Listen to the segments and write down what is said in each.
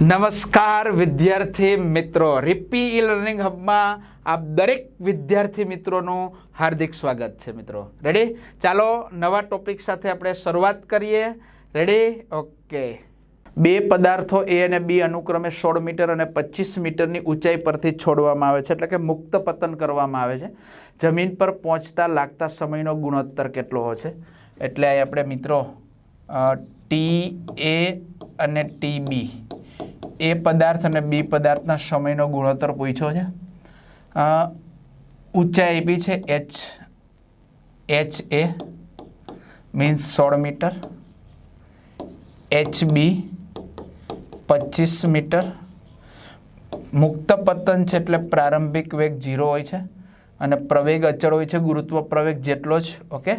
નમસ્કાર વિદ્યાર્થી મિત્રો રિપી ઈ લર્નિંગ હબમાં આપ દરેક વિદ્યાર્થી મિત્રોનું હાર્દિક સ્વાગત છે મિત્રો. રેડી ચાલો, નવા ટોપિક સાથે આપણે શરૂઆત કરીએ. રેડી ઓકે બે પદાર્થો એ અને બી અનુક્રમે સોળ મીટર અને પચીસ મીટરની ઊંચાઈ પરથી છોડવામાં આવે છે, એટલે કે મુક્ત પતન કરવામાં આવે છે. જમીન પર પહોંચતા લાગતા સમયનો ગુણોત્તર કેટલો હોય છે? એટલે આપણે મિત્રો ટી એ અને ટી બી એ પદાર્થ અને બી પદાર્થના સમયનો ગુણોત્તર પૂછ્યો છે. ઊંચાઈ આપી છે એચ એચ એ મીન્સ સોળ મીટર. એચ બી પચીસ મીટર. મુક્ત પતન છે એટલે પ્રારંભિક વેગ ઝીરો હોય છે અને પ્રવેગ અચળ હોય છે, ગુરુત્વ પ્રવેગ જેટલો જ, ઓકે?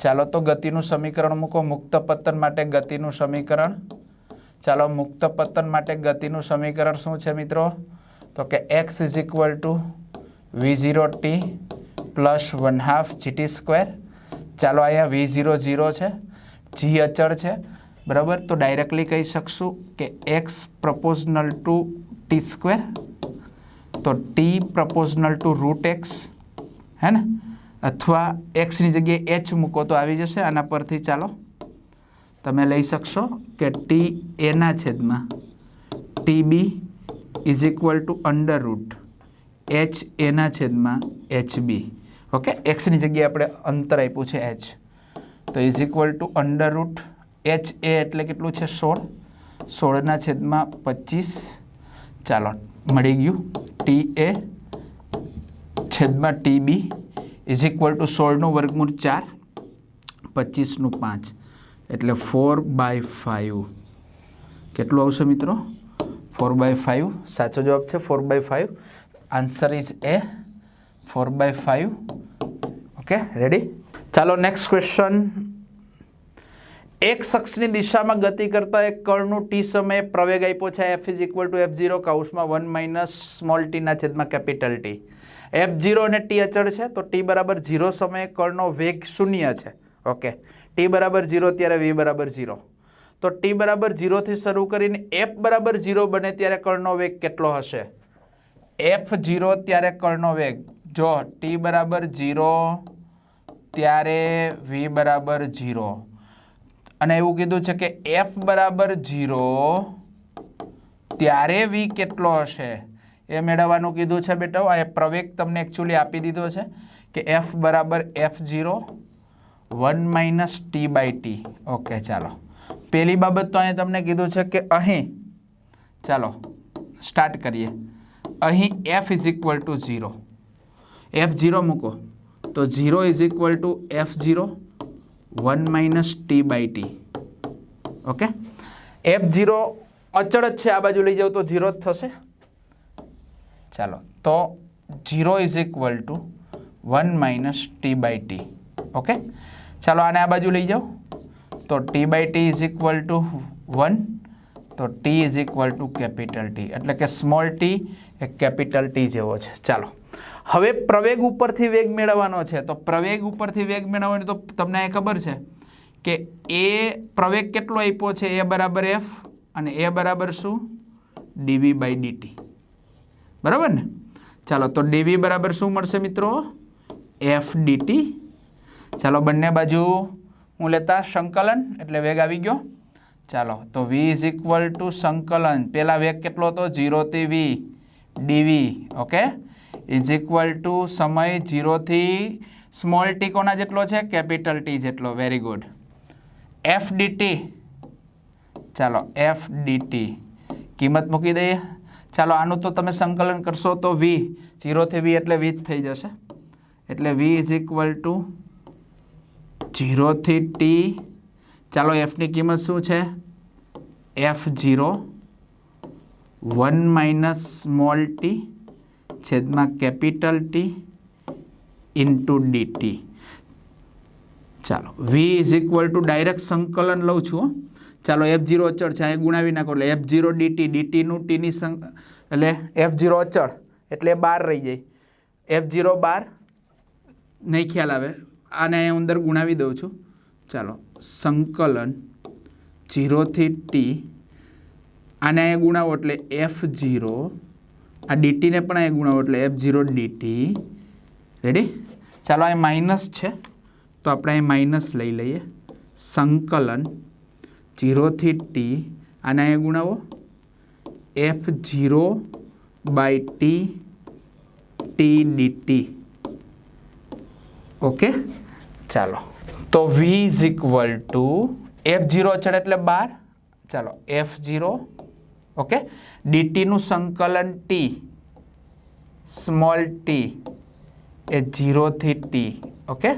ચાલો તો ગતિનું સમીકરણ મૂકો. મુક્ત પતન માટે ગતિનું સમીકરણ ચાલો મુક્ત પતન માટે ગતિનું સમીકરણ શું છે મિત્રો? તો કે x is equal to v zero t plus one half g t square ચાલો અહીંયા વી ઝીરો ઝીરો છે જી અચળ છે. બરાબર? તો ડાયરેક્ટલી કહી શકશું કે x proportional to t square તો t proportional to root x હે ને? અથવા એક્સની જગ્યાએ એચ મૂકો તો આવી જશે. આના પરથી ચાલો તમે લઈ શકશો કે ટી એના છેદમાં t b is equal to under root h એના છેદમાં એચ બી ઓકે એક્સની જગ્યાએ આપણે અંતર આપ્યું છે એચ તો is equal to under root h a એટલે કેટલું છે? સોળ. સોળના છેદમાં પચીસ. ચાલો, મળી ગયું. ટી એ છેદમાં t b is equal to સોળનું વર્ગમૂળ ચાર. પચીસનું પાંચ. એટલે ફોર બાય ફાઇવ કેટલું આવશે મિત્રો? ફોર બાય ફાઇવ સાચો જવાબ છે four by five answer is A four by five okay ready ચાલો નેક્સ્ટ ક્વેશ્ચન એક શખ્સની દિશામાં ગતિ કરતા એક કળનું ટી સમયે પ્રવેગ આપ્યો છે. F is equal to f zero કાઉસમાં one minus small ટીના છેદમાં કેપિટલ ટી એફ ઝીરો અને ટી અચળ છે, તો ટી બરાબર ઝીરો સમયે કણનો વેગ શૂન્ય છે. ઓકે. ટી બરાબર ઝીરો ત્યારે વી બરાબર ઝીરો તો ટી બરાબર ઝીરોથી શરૂ કરીને એફ બરાબર ઝીરો બને ત્યારે કળનો વેગ કેટલો હશે? એફ ઝીરો ત્યારે કળનો વેગ. જો ટી બરાબર ઝીરો ત્યારે વી બરાબર ઝીરો અને એવું કીધું છે કે એફ બરાબર ઝીરો ત્યારે વી કેટલો હશે? એ મેળવવાનું કીધું છે બેટા. આ પ્રવેગ તમને એકચ્યુઅલી આપી દીધો છે કે એફ બરાબર f zero one minus t by t. Okay, ચાલો. પહેલી બાબત તો અહીંયા તમને કીધું છે કે અહીં, ચાલો સ્ટાર્ટ કરીએ. અહીં f is equal to zero f zero મૂકો. તો zero is equal to f zero one minus t by t. Okay? F zero અચળ જ છે, આ બાજુ લઈ જાવ તો ઝીરો જ થશે. ચાલો, તો zero is equal to one minus t by t. Okay? ચાલો આને આ બાજુ લઈ જાઓ. તો t by t is equal to one તો t is equal to capital T એટલે કે સ્મોલ ટી એ કેપિટલ ટી જેવો છે. ચાલો. હવે પ્રવેગ ઉપરથી વેગ મેળવવાનો છે. તો પ્રવેગ ઉપરથી વેગ મેળવવાનો તો તમને એ ખબર છે કે એ પ્રવેગ કેટલો આપ્યો છે? એ બરાબર એફ અને એ બરાબર શું? ડીવી બાય ડીટી બરાબર ને? ચાલો, તો ડીવી બરાબર શું મળશે મિત્રો? એફ ડીટી ચાલો બંને બાજુ હું લેતા સંકલન, એટલે વેગ આવી ગયો. ચાલો, તો વી ઇઝ ઇક્વલ ટુ સંકલન. પહેલાં વેગ કેટલો હતો? ઝીરોથી v d v okay is equal to સમય ઝીરોથી સ્મોલ ટી કોના જેટલો છે? કેપિટલ ટી જેટલો. Very good f d t ચાલો એફ ડીટી કિંમત મૂકી દઈએ. ચાલો, આનું તો તમે સંકલન કરશો તો વી જીરોથી વી એટલે વી જ થઈ જશે. એટલે વી ઇઝ ઇક્વલ ટુ જીરોથી ટી ચાલો એફની કિંમત શું છે? F zero one minus small t છેદમાં capital T into d t ચાલો v is equal to direct સંકલન લઉં છું ચાલો એફ જીરો અચળ છે અહીં ગુણાવી નાખો, એટલે એફ જીરો ડીટી ડીટીનું ટીની સં એટલે એફ જીરો અચળ, એટલે બાર રહી જાય. એફ જીરો બાર, નહીં ખ્યાલ આવે. આને અહીં અંદર ગુણાવી દઉં છું. ચાલો, સંકલન જીરોથી ટી આને અહીંયા ગુણાવો એટલે એફ ઝીરો આ ડીટીને પણ અહીંયા ગુણાવો એટલે એફ ઝીરો ડીટી રેડી ચાલો, અહીં માઇનસ છે. તો આપણે અહીં માઇનસ લઈ લઈએ. સંકલન જીરોથી ટી આને અહીંયા ગુણાવો. F zero by T T DT okay ચાલો. તો V is equal to F zero અચળ એટલે બાર? ચાલો એફ ઝીરો ઓકે ડીટીનું સંકલન ટી સ્મોલ ટી એ જીરોથી ટી ઓકે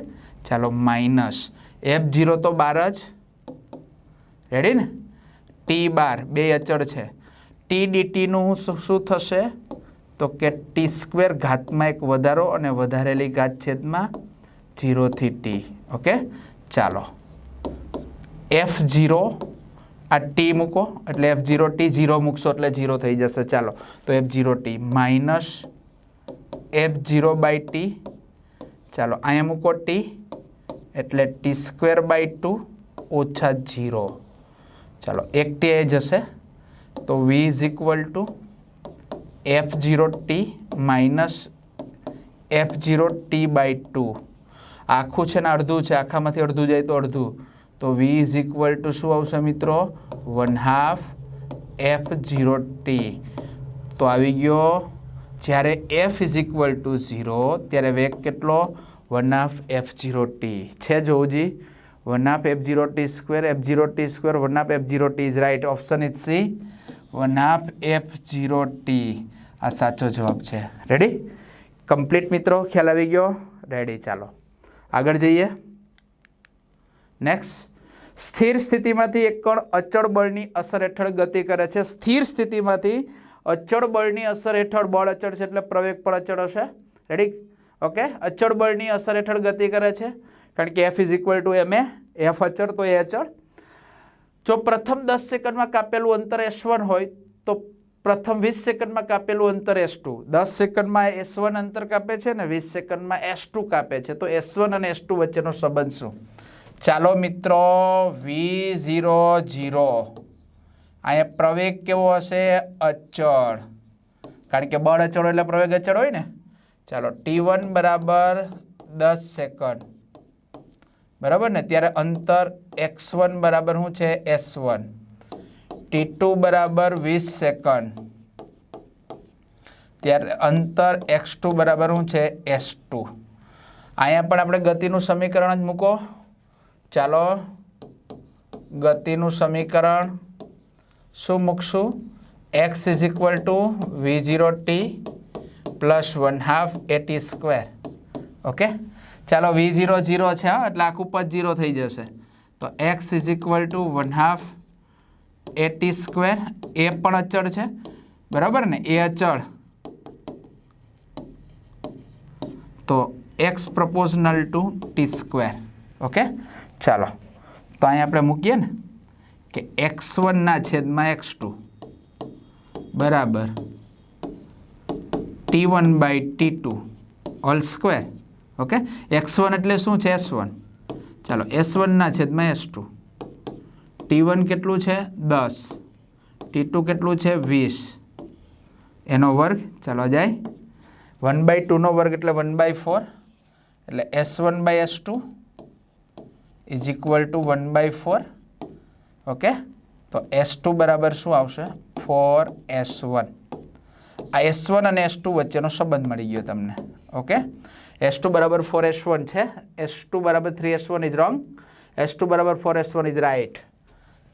ચાલો માઇનસ એફ જીરો તો બાર જ? રેડી ને? ટી બાર, બે અચળ છે. ટી ડીટીનું શું શું થશે? તો કે ટી સ્ક્વેર ઘાતમાં એક વધારો અને વધારેલી ઘાત છેદમાં જીરોથી ટી ઓકે ચાલો. એફ જીરો આ ટી મૂકો, એટલે એફ જીરો ટી જીરો મૂકશો એટલે જીરો થઈ જશે. ચાલો, તો f zero t minus f zero by t ચાલો, અહીંયા મૂકો ટી એટલે ટી સ્ક્વેર બાય ટુ ઓછા જીરો ચાલો, એક ટી એ જશે. તો v is equal to f zero t minus f zero t by two આખું છે ને અડધું છે, આખામાંથી અડધું જાય તો અડધું. તો વી ઇઝ ઇક્વલ ટુ શું આવશે મિત્રો? One half f zero t તો આવી ગયો. જ્યારે f is equal to zero ત્યારે વેગ કેટલો? One half f zero t છે જોઉજી one half f zero t square f zero t square one half f zero t is right option is C one half f zero t આ સાચો જવાબ છે. Ready complete મિત્રો? ખ્યાલ આવી ગયો? Ready ચાલો. આગળ જઈએ. નેક્સ્ટ સ્થિર સ્થિતિમાંથી એક કણ અચળ બળની અસર હેઠળ ગતિ કરે છે. સ્થિર સ્થિતિમાંથી અચળ બળની અસર હેઠળ બળ અચળ છે એટલે પ્રવેગ પણ અચળ હશે. રેડી ઓકે અચળ બળની અસર હેઠળ ગતિ કરે છે. કારણ કે f is equal to m a f અચળ તો એ અચળ. જો પ્રથમ દસ સેકન્ડમાં કાપેલું અંતર એસ હોય, તો પ્રથમ વીસ સેકન્ડમાં કાપેલું અંતર એસ ટુ દસ સેકન્ડમાં એસ વન અંતર કાપે છે ને વીસ સેકન્ડમાં એસ ટુ કાપે છે. તો એસ વન અને એસ ટુ વચ્ચેનો સંબંધ શું? ચાલો મિત્રો વી ઝીરો ઝીરો અહીંયા પ્રવેગ કેવો હશે? અચળ. કારણ કે બળ અચળ એટલે પ્રવેગ અચળ હોય ને? ચાલો ટી વન બરાબર દસ સેકન્ડ. બરાબર ને? ત્યારે અંતર એક્સ વન બરાબર શું છે? એસ વન ટી ટુ બરાબર વીસ સેકન્ડ ત્યારે અંતર એક્સ ટુ બરાબર શું છે? એસ ટુ અહીંયા પણ આપણે ગતિનું સમીકરણ જ મૂકો. ચાલો, ગતિનું સમીકરણ શું મૂકશું? X is equal to v zero t plus one half a t square okay ચાલો વી ઝીરો ઝીરો છે એટલે આખું પદ ઝીરો થઈ જશે. તો x is equal to one half a t square, એ પણ અચળ છે. બરાબર ને? એ અચળ. તો x proportional to t square okay ચાલો. તો અહીં આપણે મૂકીએ ને કે એક્સ વનના છેદમાં એક્સ ટુ બરાબર. T one by T two all square okay X one એટલે શું છે? એસ વન ચાલો એસ વનના છેદમાં એસ ટુ ટી વન કેટલું છે? દસ. ટી ટુ કેટલું છે? વીસ. એનો વર્ગ, ચાલો જાય. વન બાય ટુનો વર્ગ એટલે વન બાય ફોર એટલે s one by s two is equal to one by four okay તો એસ ટુ બરાબર શું આવશે? ફોર એસ વન આ એસ વન અને એસ ટુ વચ્ચેનો સંબંધ મળી ગયો તમને. ઓકે એસ ટુ બરાબર ફોર એસ વન છે. એસ ટુ બરાબર three s one is wrong s two બરાબર four s one is right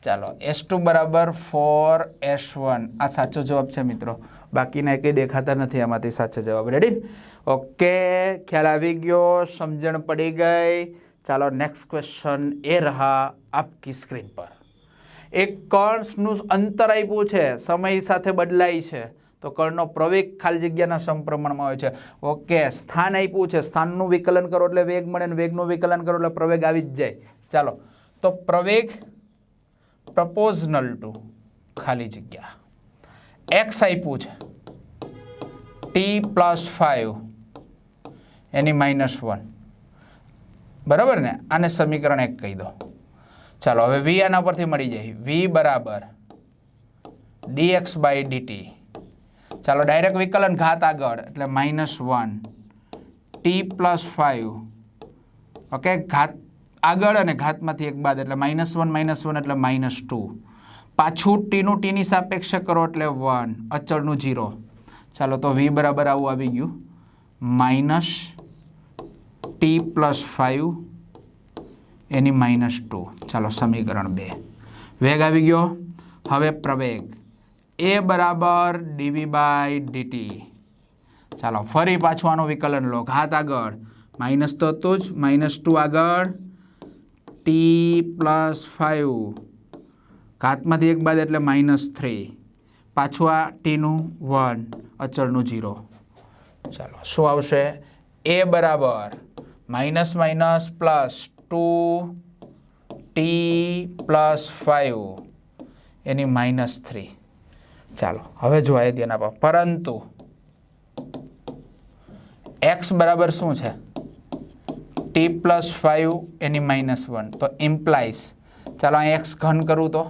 ચાલો એસ ટુ બરાબર ફોર એસ વન આ સાચો જવાબ છે મિત્રો. બાકીના કંઈ દેખાતા નથી, આમાંથી સાચો જવાબ. રેડી ઓકે ખ્યાલ આવી ગયો, સમજણ પડી ગઈ. ચાલો નેક્સ્ટ ક્વેશ્ચન એ રહા આપકી સ્ક્રીન પર. એક કણનું અંતર આપ્યું છે, સમય સાથે બદલાય છે. તો કણનો પ્રવેગ ખાલી જગ્યાના સમપ્રમાણમાં હોય છે. ઓકે સ્થાન આપ્યું છે. સ્થાનનું વિકલન કરો એટલે વેગ મળે ને વેગનું વિકલન કરો એટલે પ્રવેગ આવી જ જાય. ચાલો, તો પ્રવેગ પ્રપોઝનલ ટુ ખાલી જગ્યા. એક્સ આપ્યું છે. ટી પ્લસ ફાઇવ એની માઇનસ વન બરાબર ને? આને સમીકરણ એક કહી દો. ચાલો, હવે વી આના પરથી મળી જાય. વી બરાબર d x by d t ચાલો ડાયરેક્ટ વિકલન ઘાત આગળ, એટલે minus one t plus five okay ઘાત આગળ અને ઘાતમાંથી એક બાદ એટલે માઇનસ વન માઇનસ વન એટલે માઇનસ ટુ પાછું ટીનું ટીની સાપેક્ષ કરો એટલે વન અચળનું જીરો ચાલો તો વી બરાબર આવું આવી ગયું. માઇનસ ટી પ્લસ ફાઇવ એની માઇનસ ટુ ચાલો સમીકરણ બે. વેગ આવી ગયો. હવે પ્રવેગ. એ બરાબર ડીવી બાય ડીટી ચાલો ફરી પાછું આનું વિકલન લો. ઘાત આગળ. માઇનસ તો હતું જ. માઇનસ ટુ આગળ. ટી પ્લસ ફાઇવ ઘાતમાંથી એક બાદ એટલે માઇનસ થ્રી પાછું આ ટીનું વન અચળનું જીરો ચાલો, શું આવશે? એ બરાબર. Minus minus plus two t plus five એની માઇનસ થ્રી ચાલો, હવે જોઈએ ધ્યાન આપો પરંતુ એક્સ બરાબર શું છે? ટી પ્લસ ફાઇવ એની માઇનસ વન તો ઇમ્પ્લાઇઝ ચાલો અહીં એક્સ ઘન કરું તો.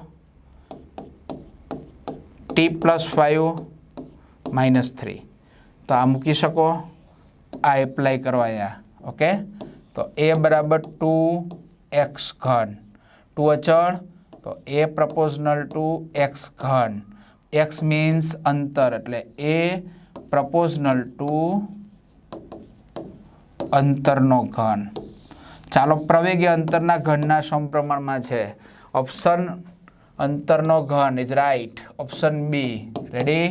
T plus five minus three તો આ મૂકી શકો. આ એપ્લાય કરવા અહીંયા ઓકે તો એ બરાબર ટુ એક્સ ઘન. ટુ અચળ. તો એ પ્રપોઝનલ ટુ એક્સ ઘન. એક્સ મીન્સ અંતર. એટલે એ પ્રપોઝનલ ટુ અંતરનો ઘન. ચાલો પ્રવેગી અંતરના ઘનના સમપ્રમાણમાં છે. ઓપ્શન અંતરનો ઘન is right option B ready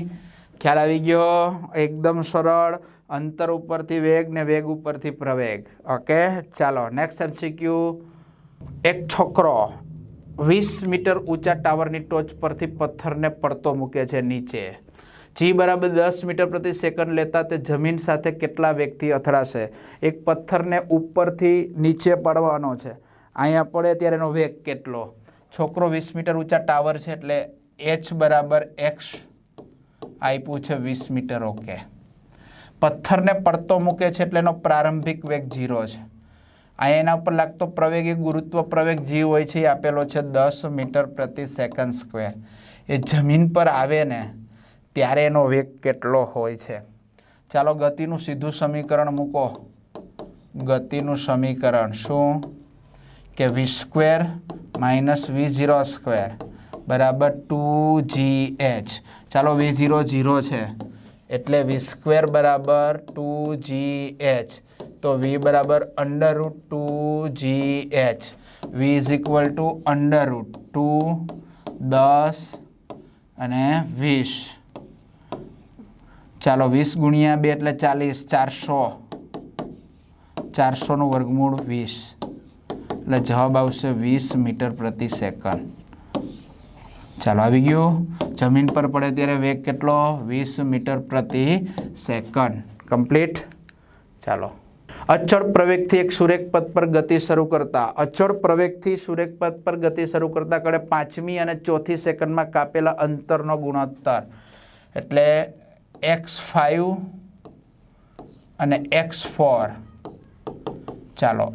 ખ્યાલ આવી ગયો? એકદમ સરળ. અંતર ઉપરથી વેગ ને વેગ ઉપરથી પ્રવેગ. ઓકે ચાલો નેક્સ્ટ એમસીક્યુ એક છોકરો વીસ મીટર ઊંચા ટાવરની ટોચ પરથી પથ્થરને પડતો મૂકે છે નીચે. જી બરાબર દસ મીટર પ્રતિ સેકન્ડ લેતા તે જમીન સાથે કેટલા વ્યક્તિ અથડાશે? એક પથ્થરને ઉપરથી નીચે પડવાનો છે. અહીંયા પડે ત્યારે એનો વેગ કેટલો? છોકરો વીસ મીટર ઊંચા ટાવર છે એટલે એચ બરાબર એક્સ આપ્યું છે વીસ મીટર ઓકે પથ્થરને પડતો મૂકે છે એટલે એનો પ્રારંભિક વેગ ઝીરો છે. અહીંયા એના ઉપર લાગતો પ્રવેગ, એ ગુરુત્વ પ્રવેગ જી હોય છે એ આપેલો છે દસ મીટર પ્રતિ સેકન્ડ સ્ક્વેર. એ જમીન પર આવે ને ત્યારે એનો વેગ કેટલો હોય છે? ચાલો ગતિનું સીધું સમીકરણ મૂકો. ગતિનું સમીકરણ શું? કે v square minus v zero square બરાબર ટુ જી એચ. ચાલો વી ઝીરો ઝીરો છે. એટલે વી સ્ક્વેર બરાબર ટુ જી એચ. તો વી બરાબર under root two g h. V is equal to under root two દસ અને વીસ. ચાલો વીસ ગુણ્યા બે એટલે ચાલીસ, ચારસો. ચારસોનું વર્ગમૂળ વીસ. એટલે જવાબ આવશે વીસ મીટર પ્રતિ સેકન્ડ. ચાલો આવી ગયું. જમીન પર પડે ત્યારે વેગ કેટલો? વીસ મીટર પ્રતિ સેકન્ડ. કમ્પ્લીટ? ચાલો. અચળ પ્રવેગથી એક સુરેખ પથ પર ગતિ શરૂ કરતા. અચળ પ્રવેગથી સુરેખ પથ પર ગતિ શરૂ કરતા કડે પાંચમી અને ચોથી સેકન્ડમાં કાપેલા અંતરનો ગુણોત્તર. એટલે એક્સ ફાઇવ અને એક્સ ફોર ચાલો,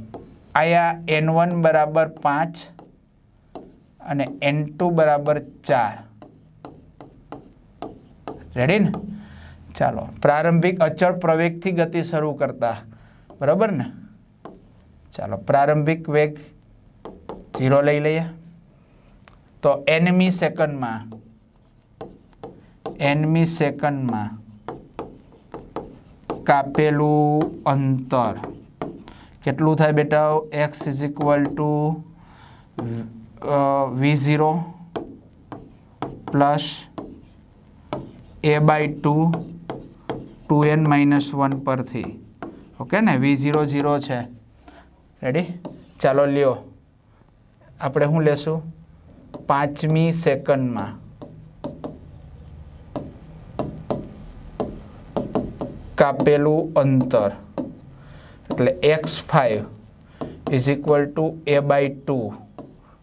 આયા એન વન બરાબર પાંચ અને એન ટુ બરાબર ચાર. રેડી ને? ચાલો, પ્રારંભિક અચળ પ્રવેગથી ગતિ શરૂ કરતા. બરાબર ને? ચાલો, પ્રારંભિક વેગ ઝીરો લઈ લઈએ. તો એનમી સેકન્ડમાં એનમી સેકન્ડમાં કાપેલું અંતર. કેટલું થાય બેટા? X is equal to v zero plus a by two two n minus one પરથી. ઓકે ને? વી ઝીરો ઝીરો છે. રેડી ચાલો લ્યો. આપણે શું લેશું? પાંચમી સેકન્ડમાં કાપેલું અંતર. એટલે x five is equal to a by two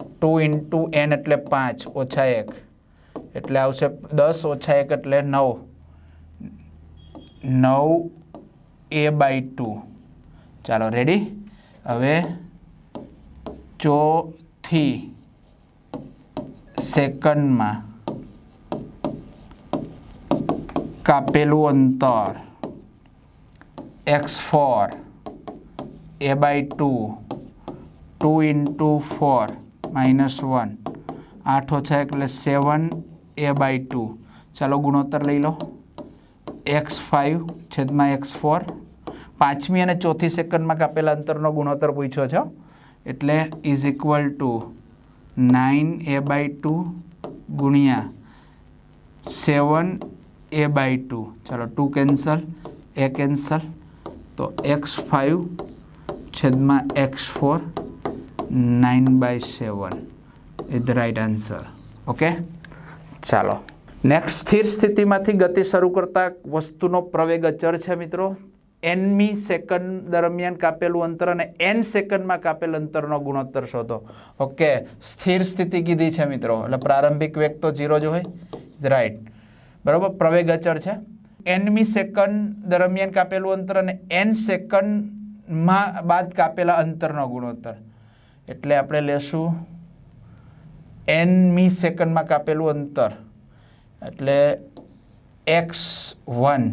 two into n એટલે પાંચ, ઓછા એક. એટલે આવશે દસ, ઓછા એક એટલે નવ. નવ એ બાય ટુ ચાલો રેડી હવે ચોથી સેકન્ડમાં કાપેલું અંતર. X four a by two two into four minus one આઠ ઓછા એટલે સેવન એ બાય ટુ ચાલો ગુણોત્તર લઈ લો. એક્સ ફાઇવ છેદમાં એક્સ ફોર પાંચમી અને ચોથી સેકન્ડમાં કાપેલા અંતરનો ગુણોત્તર પૂછ્યો છે. એટલે is equal to nine a by two ગુણ્યા સેવન એ બાય ટુ ચાલો ટુ કેન્સલ એ કેન્સલ તો એક્સ ફાઇવ છેદમાં x four nine by seven is right answer okay ચાલો. નેક્સ્ટ સ્થિર સ્થિતિમાંથી ગતિ શરૂ કરતા વસ્તુનો પ્રવેગ અચર છે, મિત્રો. એનમી સેકન્ડ દરમિયાન કાપેલું અંતર અને એન સેકન્ડમાં કાપેલ અંતરનો ગુણોત્તર શોધો. ઓકે સ્થિર સ્થિતિ કીધી છે, મિત્રો. એટલે પ્રારંભિક વેગ તો ઝીરો જ હોય. રાઈટ બરાબર? પ્રવેગ અચર છે. એનમી સેકન્ડ દરમિયાન કાપેલું અંતર અને એન સેકન્ડમાં બાદ કાપેલા અંતરનો ગુણોત્તર. એટલે આપણે લેશું એનમી સેકન્ડમાં કાપેલું અંતર. એટલે એક્સ વન.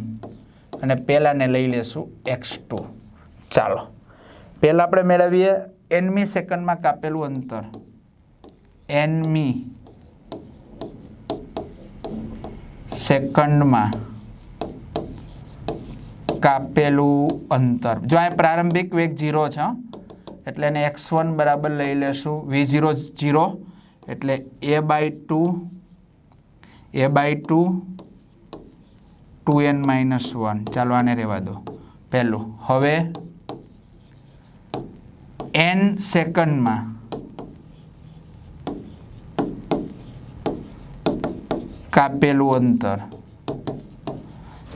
અને પહેલાંને લઈ લેશું એક્સ ટુ. ચાલો. પહેલાં આપણે મેળવીએ એનમી સેકન્ડમાં કાપેલું અંતર. એનમી સેકન્ડમાં. કાપેલું અંતર. જો અહીં પ્રારંભિક વેગ ઝીરો છે એટલે એને એક્સ વન બરાબર લઈ લેશું. વી ઝીરો ઝીરો એટલે a by two, a by two two n minus one. ચાલો આને રહેવા દો. પહેલું. હવે એન સેકન્ડમાં કાપેલું અંતર.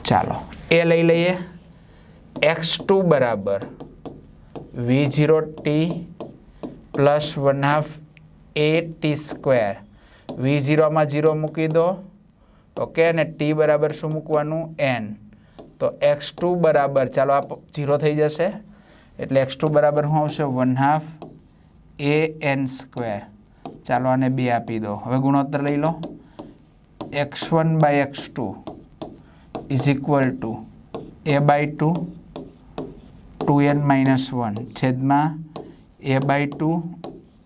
ચાલો. એ લઈ લઈએ. એક્સ ટુ બરાબર. V zero t plus one half a t square v ઝીરોમાં zero મૂકી દો. ઓકે અને ટી બરાબર શું મૂકવાનું? એન તો એક્સ ટુ બરાબર, ચાલો આ ઝીરો થઈ જશે. એટલે એક્સ ટુ બરાબર શું આવશે? One half a n square ચાલો આને બે આપી દો. હવે ગુણોત્તર લઈ લો. X one by x two is equal to a by two two n minus one છેદમાં a by two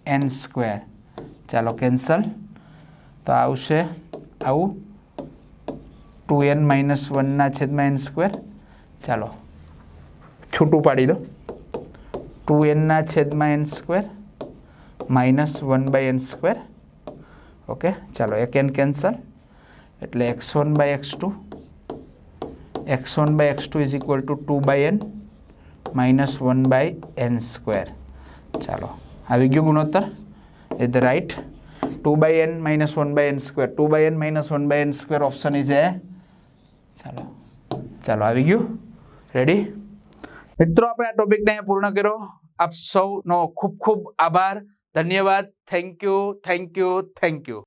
n square. ચાલો કેન્સલ. તો આવશે આવું ટુ એન માઇનસ વનના છેદમાં એન સ્ક્વેર. ચાલો છૂટું પાડી દો. ટુ એનના છેદમાં n square minus one by n square. Okay, ચાલો એક એન કેન્સલ. એટલે x one by x two. X one by x two is equal to two by n. Minus one by n square ચાલો આવી ગયું ગુણોત્તર is the right two by n minus one by n square two by n minus one by n square option is A ચાલો ચાલો આવી ગયું ready મિત્રો આપણે આ ટોપિકને અહીંયા પૂર્ણ કર્યો આપ સૌનો ખૂબ ખૂબ આભાર ધન્યવાદ thank you thank you thank you